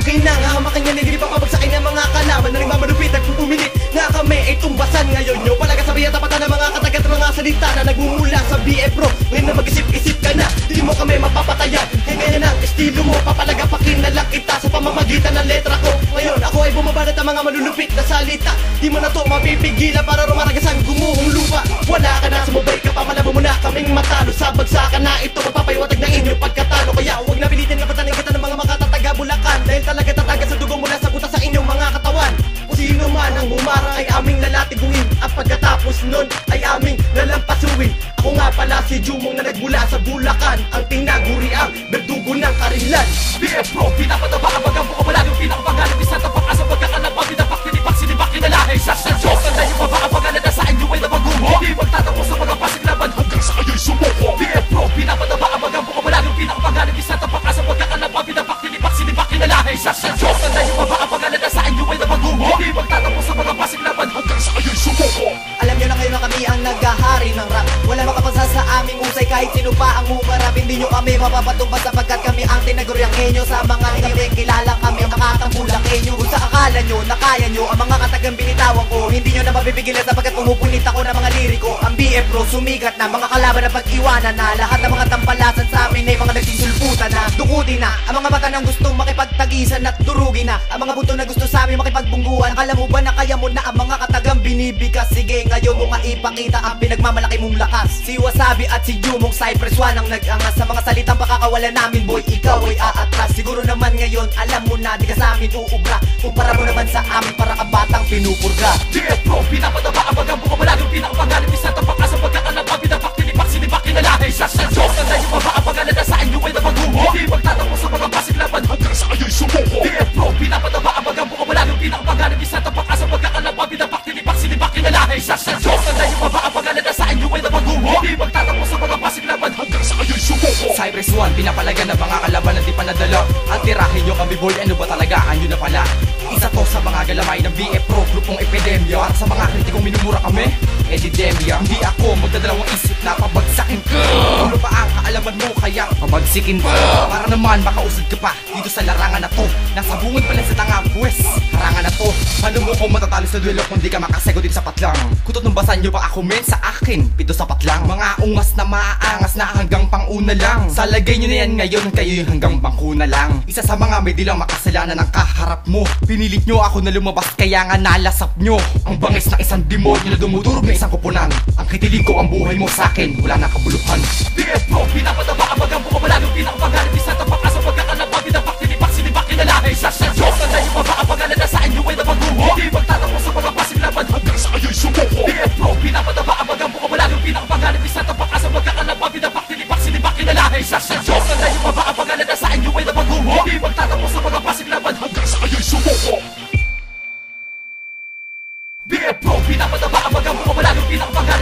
akin na nga Hamakin nga nagilip ako Pag sa akin ang mga kalaban Na nagmamalupit at uminit Nga kami ay tumbasan Ngayon. Nyo palaga sabi at tapatan Ng mga katagat mga salita Na nagmumula sa BF Pro. Ang mga malulupit na salita Di mo na to mapipigilan para rumaragas ang gumuhong lupa. Wala ka na, sumabay ka pa, malabo mo na kaming matalo. Sa bagsakan na ito, mapapayawatag ng inyong pagkatalo. Kaya huwag na pilitin nga patanin kita ng mga makatataga bulakan Dahil talaga tataga sa dugo mula sa buta sa inyong mga katawan. Kung sino man ang humarang ay aming lalatiguin At pagkatapos nun ay aming lalampasuin Ako nga pala si Jumong na nagmula sa Bulacan. Ang tinaguri ang berdugo ng Karilan. BF Pro, pinapataba ang bagang Hindi nyo kami mapapatumba sapagkat kami ang tinaguriang enyo Sa mga ngayong kilala kami ang makatambulak enyo Kung sa akala nyo na kaya nyo ang mga katagang binitawan ko Hindi nyo na mapipigilan sapagkat pumupunit ako ng mga liriko. Ang BF Pro sumigat na mga kalaban na pag-iwanan na. Lahat ng mga tampalasan sa amin ay mga nagsisulputan na. Dukutin na ang mga mata ng gustong makipagtagisan at durugin na. Ang mga buto na gusto sa amin makipagbungguan. Alam mo ba na kaya mo na ang mga binibigas Sige ngayon mo nga ipakita ang pinagmamalaki mong lakas. Si Wasabi at si Jumong Cypress One ang nag-angas. Sa mga salitang pakakawalan namin boy Ikaw ay aatras. Siguro naman ngayon alam mo na di ka sa amin uubra Kumpara mo naman sa amin para ka batang pinupurga. BF Pro, pinapataba ang bagang buka Malagang pinakapangalan Isa tapak asa pagkakalapang Pinapak, tinipak, sinipak, kinalahi Sa sa Diyos, ang dayo pa ba ang pangalan Na sa inyo ay napaguho Hindi magtatapos sa mga pasiglaban Hanggang sa kayo'y sumuko. BF Pro, pinapataba ang Cypress One, pinapalaga ng mga kalaban na di pa nadala. Ang tirahin nyo kami boy, ano ba talaga? Anyo na pala. Isa to sa mga galamay ng BF Pro Grupong epidemya. Para sa mga kritikong minumura kami Epidemya Hindi ako magdadalawang isip na pabagsakin ka Ano ba ang kaalaman mo? Kaya pabagsikin ka Para naman makausad ka pa dito sa larangan na to. Nasa bungod pa lang sa tanga pwes. Harangan na to. Paano mo ko matatalo sa duelo kung di ka makasagot din sapat lang Kutot ng basan nyo ba ako men sa akin. Pito sapat lang Mga ungas na maaangas na hanggang panguna lang. Sa lagay nyo na yan ngayon kayo yung hanggang bangko na lang. Isa sa mga may dilang makasalanan ng kaharap mo. Pinilit nyo ako na lumabas kaya nga nalasap nyo. Ang bangis ng isang demonyo na dumudurog na isang kupunan Ang kitilig ko ang buhay mo sa akin. Wala na kabuluhan BF Pro, pinapataba ang bagang buka Malagang pinakapangalan Isa tapak asa pagkakalapang 你咋放开？